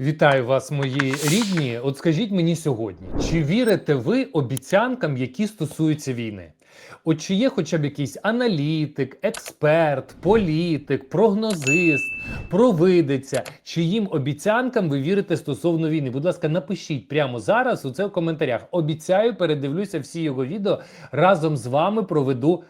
Вітаю вас, мої рідні. От скажіть мені сьогодні, чи вірите ви обіцянкам, які стосуються війни? От чи є хоча б якийсь аналітик, експерт, політик, прогнозист, провидиця, чиїм обіцянкам ви вірите стосовно війни? Будь ласка, напишіть прямо зараз у це в коментарях. Обіцяю, передивлюся всі його відео разом з вами проведу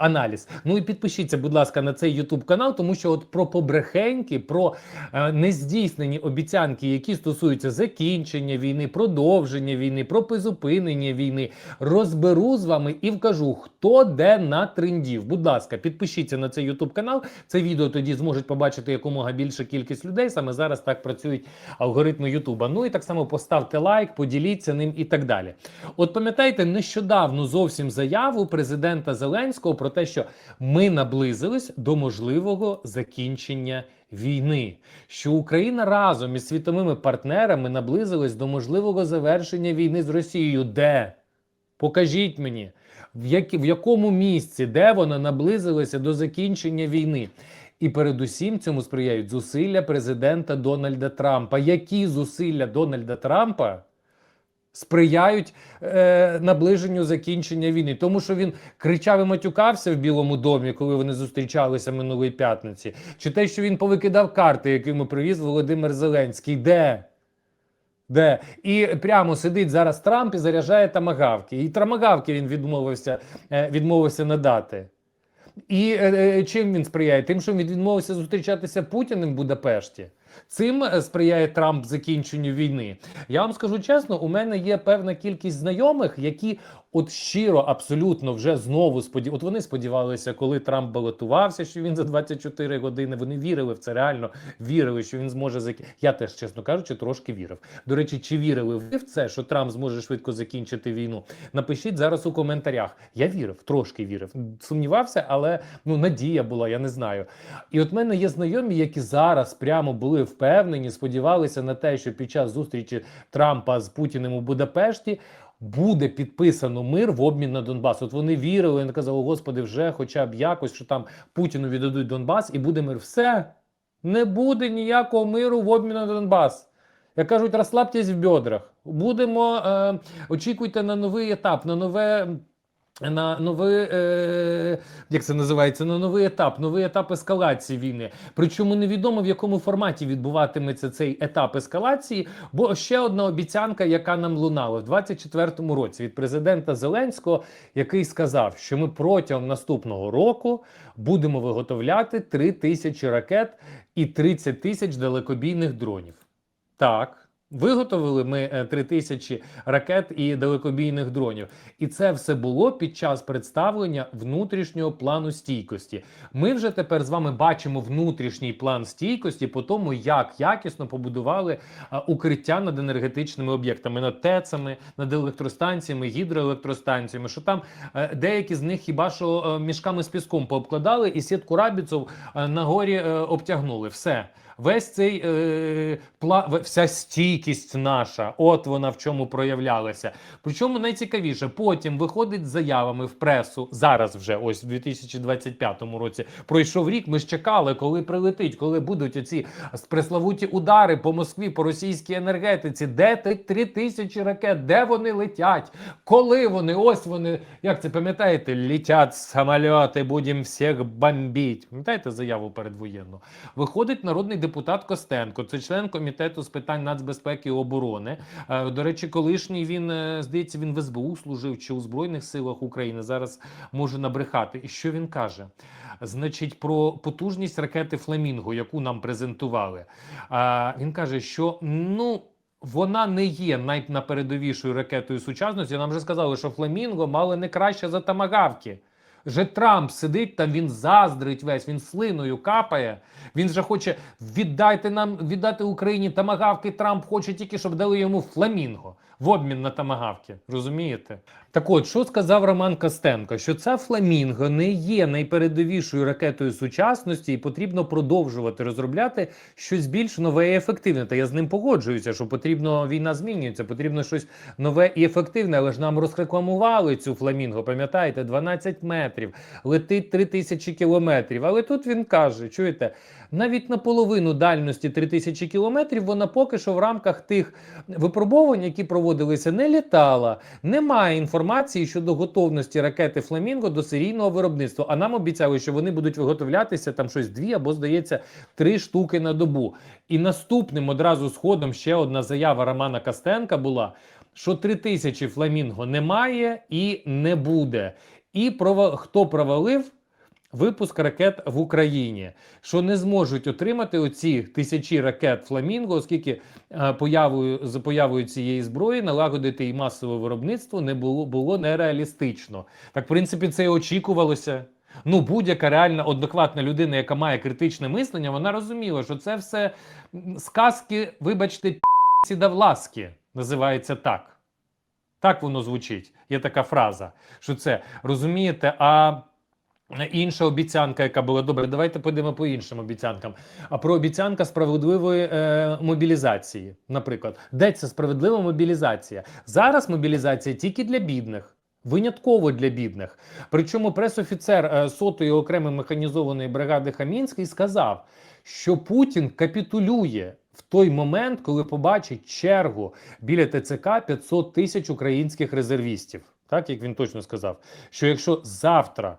аналіз. Ну і підпишіться, будь ласка, на цей YouTube канал, тому що от про побрехеньки, про е, нездійснені обіцянки, які стосуються закінчення війни, продовження війни, про призупинення війни, розберу з вами і вкажу, хто де натрендів. Будь ласка, підпишіться на цей YouTube канал. Це відео тоді зможуть побачити якомога більша кількість людей. Саме зараз так працюють алгоритми Ютуба. Ну і так само поставте лайк, поділіться ним і так далі. От пам'ятаєте, нещодавно зовсім заяву президента Зеленського про те, що ми наблизились до можливого закінчення. Війни, що Україна разом із світовими партнерами наблизилась до можливого завершення війни з Росією. Де? Покажіть мені, в, які, в якому місці, де вона наблизилася до закінчення війни. І передусім цьому сприяють зусилля президента Дональда Трампа. Які зусилля Дональда Трампа сприяють е, наближенню закінчення війни? Тому що він кричав і матюкався в Білому домі, коли вони зустрічалися минулої п'ятниці, чи те, що він повикидав карти, які йому привіз Володимир Зеленський, де? Де і прямо сидить зараз Трамп і заряджає тамагавки. І тамагавки він відмовився, е, відмовився надати. І е, е, чим він сприяє? Тим, що він відмовився зустрічатися Путіним в Будапешті. Цим е, сприяє Трамп закінченню війни. Я вам скажу чесно, у мене є певна кількість знайомих, які от щиро, абсолютно вже знову сподів... От вони сподівалися, коли Трамп балотувався, що він за 24 години. Вони вірили в це, реально вірили, що він зможе зак... Я теж, чесно кажучи, трошки вірив. До речі, чи вірили ви в це, що Трамп зможе швидко закінчити війну? Напишіть зараз у коментарях. Я вірив, трошки вірив. Сумнівався, але ну надія була, я не знаю. І от мене є знайомі, які зараз прямо були впевнені, сподівалися на те, що під час зустрічі Трампа з Путіним у Будапешті. Буде підписано мир в обмін на Донбас. От вони вірили, вони казали, господи, вже хоча б якось, що там Путіну віддадуть Донбас, і буде мир. Все не буде ніякого миру в обмін на Донбас. Як кажуть, розслабтесь в бедрах. Будемо е, очікуйте на новий етап, на нове. На новий, е, як це називається, на новий етап, новий етап ескалації війни. Причому невідомо в якому форматі відбуватиметься цей етап ескалації. Бо ще одна обіцянка, яка нам лунала в 24-му році від президента Зеленського, який сказав, що ми протягом наступного року будемо виготовляти 3 тисячі ракет і 30 тисяч далекобійних дронів. Так. Виготовили ми е, 3 тисячі ракет і далекобійних дронів, і це все було під час представлення внутрішнього плану стійкості. Ми вже тепер з вами бачимо внутрішній план стійкості по тому, як якісно побудували укриття над енергетичними об'єктами, над ТЕЦами, над електростанціями, гідроелектростанціями. Що там е, деякі з них хіба що е, мішками з піском пообкладали, і сітку рабіців е, на горі е, обтягнули. Все. Весь цей е, пла, вся стійкість наша, от вона в чому проявлялася. Причому найцікавіше, потім виходить з заявами в пресу зараз, вже ось в 2025 році. Пройшов рік. Ми ж чекали, коли прилетить, коли будуть оці преславуті удари по Москві, по російській енергетиці. Де ти три тисячі ракет? Де вони летять? Коли вони? Ось вони, як це пам'ятаєте, літять самольоти, будемо всіх бомбити. Пам'ятаєте заяву передвоєнну? Виходить народний депутат Костенко, це член комітету з питань нацбезпеки і оборони. Е, До речі, колишній він е, здається, він в СБУ служив чи у Збройних силах України. Зараз можу набрехати. І що він каже? Значить, про потужність ракети Фламінго, яку нам презентували. Він каже, що ну. Вона не є найнапередовішою ракетою сучасності. Нам вже сказали, що Фламінго мали не краще за тамагавки. Вже Трамп сидить там, він заздрить весь, він слиною капає. Він же хоче віддайте нам віддати Україні тамагавки. Трамп хоче тільки, щоб дали йому фламінго в обмін на тамагавки. Розумієте? Так от, що сказав Роман Костенко? Що ця фламінго не є найпередовішою ракетою сучасності, і потрібно продовжувати розробляти щось більш нове і ефективне. Та я з ним погоджуюся, що потрібно війна змінюється, потрібно щось нове і ефективне. Але ж нам розрекламували цю фламінго. Пам'ятаєте, 12 метрів. Кілометрів, летить 3000 кілометрів. Але тут він каже: чуєте, навіть на половину дальності 3000 кілометрів вона поки що в рамках тих випробувань, які проводилися, не літала. Немає інформації щодо готовності ракети Фламінго до серійного виробництва. А нам обіцяли, що вони будуть виготовлятися там щось дві або, здається, три штуки на добу. І наступним одразу сходом ще одна заява Романа Костенка була, що 3000 фламінго немає і не буде. І прова... хто провалив? Випуск ракет в Україні, що не зможуть отримати оці тисячі ракет Фламінго, оскільки е, появою з появою цієї зброї налагодити і масове виробництво не було було нереалістично. Так, в принципі, це і очікувалося. Ну, будь-яка реальна однокватна людина, яка має критичне мислення, вона розуміла, що це все сказки, вибачте, пі***ці да власки, називається так. Так воно звучить. Є така фраза, що це розумієте, а. Інша обіцянка, яка була добре, давайте підемо по іншим обіцянкам. А про обіцянка справедливої е, мобілізації, наприклад, де ця справедлива мобілізація? Зараз мобілізація тільки для бідних. Винятково для бідних. Причому пресофіцер е, сотої окремої механізованої бригади Хамінський сказав, що Путін капітулює в той момент, коли побачить чергу біля ТЦК 500 тисяч українських резервістів. Так як він точно сказав, що якщо завтра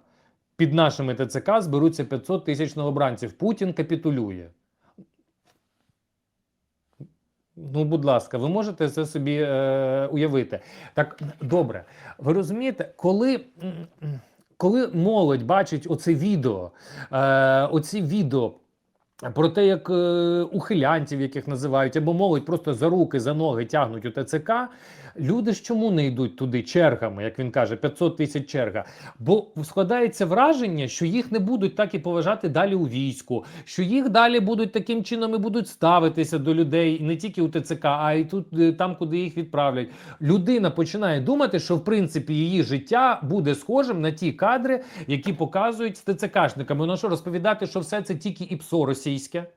під нашими ТЦК зберуться 500 тисяч новобранців. Путін капітулює. Ну, будь ласка, ви можете це собі е, уявити. Так, добре. Ви розумієте, коли. Коли молодь бачить оце відео, е, оці відео про те, як е, ухилянтів, яких називають, або молодь просто за руки, за ноги тягнуть у ТЦК, люди ж чому не йдуть туди чергами, як він каже, 500 тисяч черга? Бо складається враження, що їх не будуть так і поважати далі у війську, що їх далі будуть таким чином і будуть ставитися до людей не тільки у ТЦК, а й тут е, там, куди їх відправлять. Людина починає думати, що в принципі її життя буде схожим на ті кадри, які показують з ТЦКшниками. Ну що розповідати, що все це тільки ІПСО російське. Е,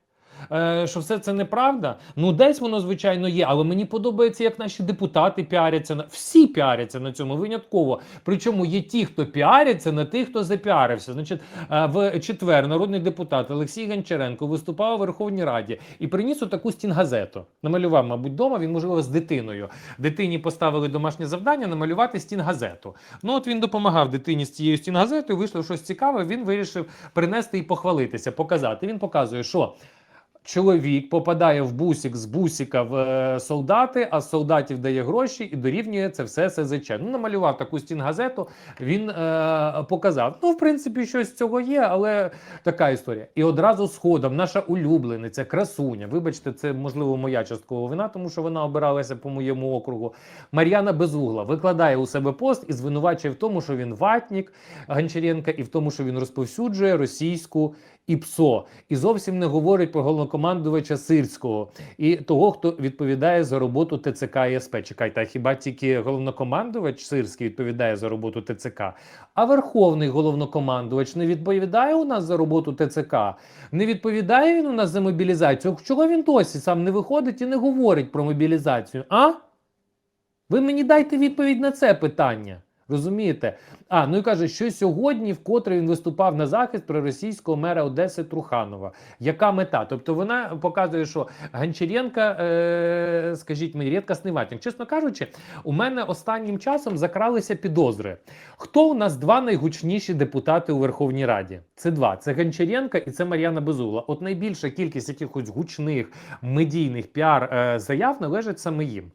що все це неправда. Ну, десь воно, звичайно, є, але мені подобається, як наші депутати піаряться на всі піаряться на цьому винятково. Причому є ті, хто піаряться на тих, хто запіарився. Значить, е, в четвер народний депутат Олексій Гончаренко виступав у Верховній Раді і приніс отаку стінгазету. Намалював, мабуть, вдома. Він можливо з дитиною. Дитині поставили домашнє завдання намалювати стінгазету. Ну от він допомагав дитині з цією стінгазетою. Вийшло щось цікаве. Він вирішив принести і похвалитися, показати. Він показує, що. Чоловік попадає в бусик з бусика в е, солдати, а з солдатів дає гроші і дорівнює це все СЗЧ. Ну, намалював таку стінгазету, він е, показав. Ну, в принципі, щось з цього є, але така історія. І одразу сходом наша улюблениця, красуня. Вибачте, це можливо моя часткова вина, тому що вона обиралася по моєму округу. Мар'яна Безугла викладає у себе пост і звинувачує в тому, що він ватнік Гончаренка, і в тому, що він розповсюджує російську і ПСО, і зовсім не говорить про головнокомандувача Сирського і того, хто відповідає за роботу ТЦК і СП. Чекайте, а хіба тільки головнокомандувач Сирський відповідає за роботу ТЦК? А верховний головнокомандувач не відповідає у нас за роботу ТЦК? Не відповідає він у нас за мобілізацію? Чого він досі сам не виходить і не говорить про мобілізацію? А? Ви мені дайте відповідь на це питання. Розумієте? А, ну і каже, що сьогодні вкотре він виступав на захист проросійського мера Одеси Труханова. Яка мета? Тобто вона показує, що Гончаренка, е, скажіть мені, рідкісний ватник. Чесно кажучи, у мене останнім часом закралися підозри. Хто у нас два найгучніші депутати у Верховній Раді? Це два: це Гончаренка і це Мар'яна Безула. От найбільша кількість якихось гучних медійних піар е, заяв належить саме їм.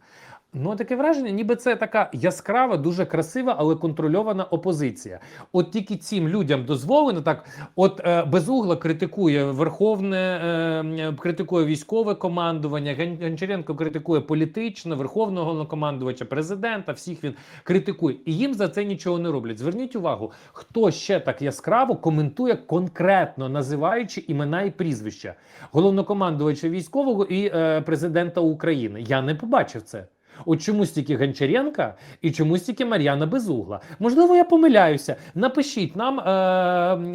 Ну, таке враження, ніби це така яскрава, дуже красива, але контрольована опозиція. От тільки цим людям дозволено так. От е, Безугла критикує верховне, е, критикує військове командування. Гон- Гончаренко критикує політичне, верховного головнокомандувача, президента. Всіх він критикує, і їм за це нічого не роблять. Зверніть увагу, хто ще так яскраво коментує конкретно називаючи імена і прізвища головнокомандувача військового і е, президента України. Я не побачив це. От чомусь тільки Гончаренка і чомусь тільки Мар'яна Безугла. Можливо, я помиляюся. Напишіть нам, е,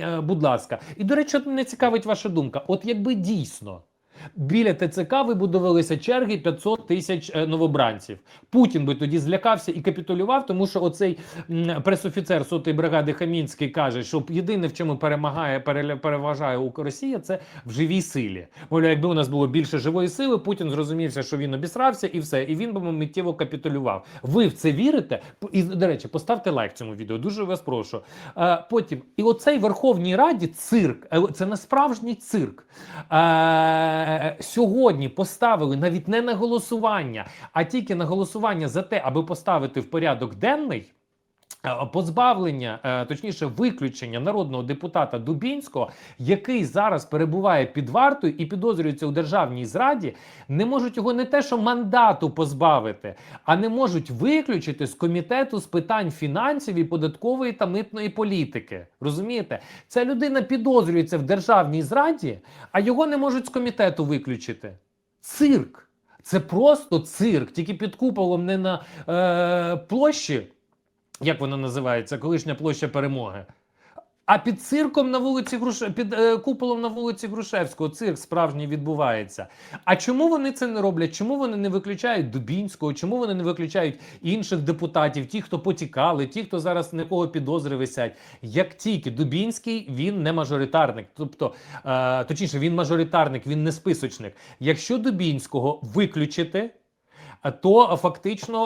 е, будь ласка. І, до речі, мене цікавить ваша думка. От якби дійсно Біля ТЦК вибудувалися черги 500 тисяч е, новобранців. Путін би тоді злякався і капітулював, тому що оцей пресофіцер сотої бригади Хамінський каже, що єдине, в чому перемагає, переважає Росія, це в живій силі. Мовляв, якби у нас було більше живої сили, Путін зрозумівся, що він обісрався, і все, і він би миттєво капітулював. Ви в це вірите? І до речі, поставте лайк цьому відео. Дуже вас прошу. Е, потім, і оцей Верховній Раді цирк, е, це не справжній цирк. Е, сьогодні поставили навіть не на голосування, а тільки на голосування за те, аби поставити в порядок денний. Е, Позбавлення, е, точніше, виключення народного депутата Дубінського, який зараз перебуває під вартою і підозрюється у державній зраді, не можуть його не те, що мандату позбавити, а не можуть виключити з комітету з питань фінансів і податкової та митної політики. Розумієте, ця людина підозрюється в державній зраді, а його не можуть з комітету виключити. Цирк. Це просто цирк, тільки під куполом не на е, площі, як вона називається, колишня площа перемоги. А під цирком на вулиці Груше... під е, куполом на вулиці Грушевського цирк справжній відбувається. А чому вони це не роблять? Чому вони не виключають Дубінського? Чому вони не виключають інших депутатів, ті, хто потікали, ті, хто зараз на кого підозри висять? Як тільки Дубінський він не мажоритарник, тобто е, точніше, він мажоритарник, він не списочник. Якщо Дубінського виключити. То фактично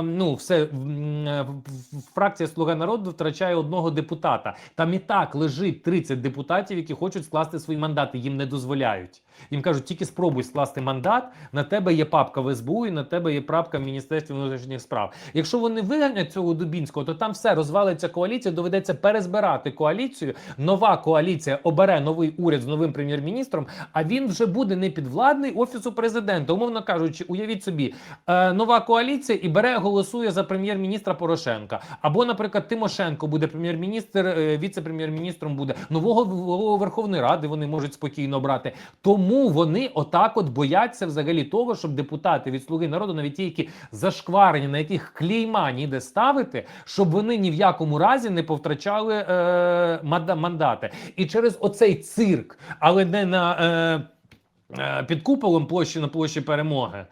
е, ну все е, фракція Слуга народу втрачає одного депутата. Там і так лежить 30 депутатів, які хочуть скласти свої мандати. Їм не дозволяють. Їм кажуть, тільки спробуй скласти мандат. На тебе є папка в СБУ, і на тебе є папка в Міністерстві внутрішніх справ. Якщо вони виганять цього Дубінського, то там все розвалиться коаліція. Доведеться перезбирати коаліцію. Нова коаліція обере новий уряд з новим прем'єр-міністром. А він вже буде не підвладний офісу президента. Умовно кажучи, уявіть собі, е, нова коаліція і бере, голосує за прем'єр-міністра Порошенка. Або, наприклад, Тимошенко буде прем'єр-міністр, е, віце-прем'єр-міністром буде нового голову Верховної Ради. Вони можуть спокійно брати. Тому вони отак от бояться взагалі того, щоб депутати від слуги народу, навіть ті, які зашкварені, на яких клейма ніде ставити, щоб вони ні в якому разі не повтрачали е, мандати. І через оцей цирк, але не на е, е, під куполом площі на площі перемоги.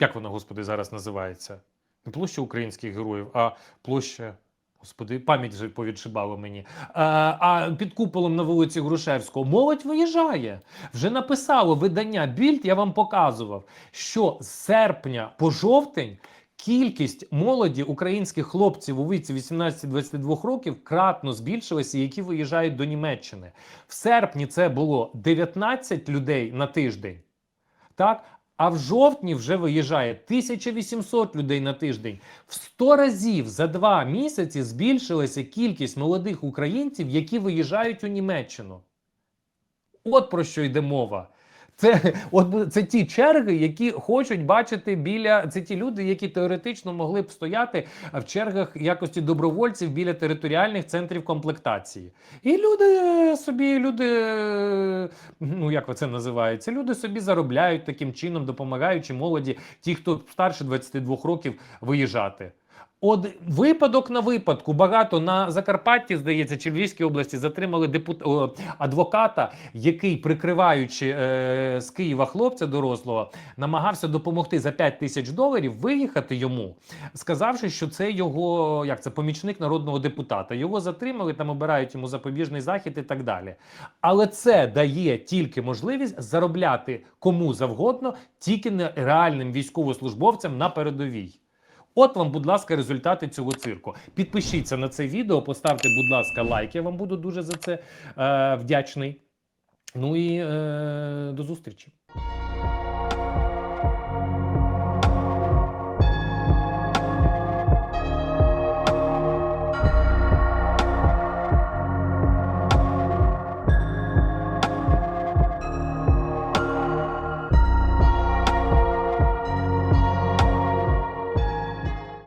Як вона, господи, зараз називається? Не площа українських героїв, а площа. Господи, пам'ять вже повідшибала мені. А, а під куполом на вулиці Грушевського молодь виїжджає. Вже написало видання Більд, я вам показував, що з серпня по жовтень кількість молоді українських хлопців у віці 18-22 років кратно збільшилася, які виїжджають до Німеччини. В серпні це було 19 людей на тиждень. Так? А в жовтні вже виїжджає 1800 людей на тиждень. В 100 разів за два місяці збільшилася кількість молодих українців, які виїжджають у Німеччину. От про що йде мова. Це, от, це ті черги, які хочуть бачити біля. Це ті люди, які теоретично могли б стояти в чергах якості добровольців біля територіальних центрів комплектації. І люди собі, люди, ну як це називається, люди собі заробляють таким чином, допомагаючи молоді, ті, хто старше 22 років, виїжджати. От випадок на випадку багато на Закарпатті, здається, чи Львівській області затримали депута о, адвоката, який, прикриваючи е, з Києва хлопця дорослого, намагався допомогти за 5 тисяч доларів виїхати йому, сказавши, що це його як це помічник народного депутата. Його затримали, там обирають йому запобіжний захід і так далі. Але це дає тільки можливість заробляти кому завгодно, тільки не реальним військовослужбовцям на передовій. От вам, будь ласка, результати цього цирку. Підпишіться на це відео, поставте, будь ласка, лайк. Я вам буду дуже за це е, вдячний. Ну і е, до зустрічі.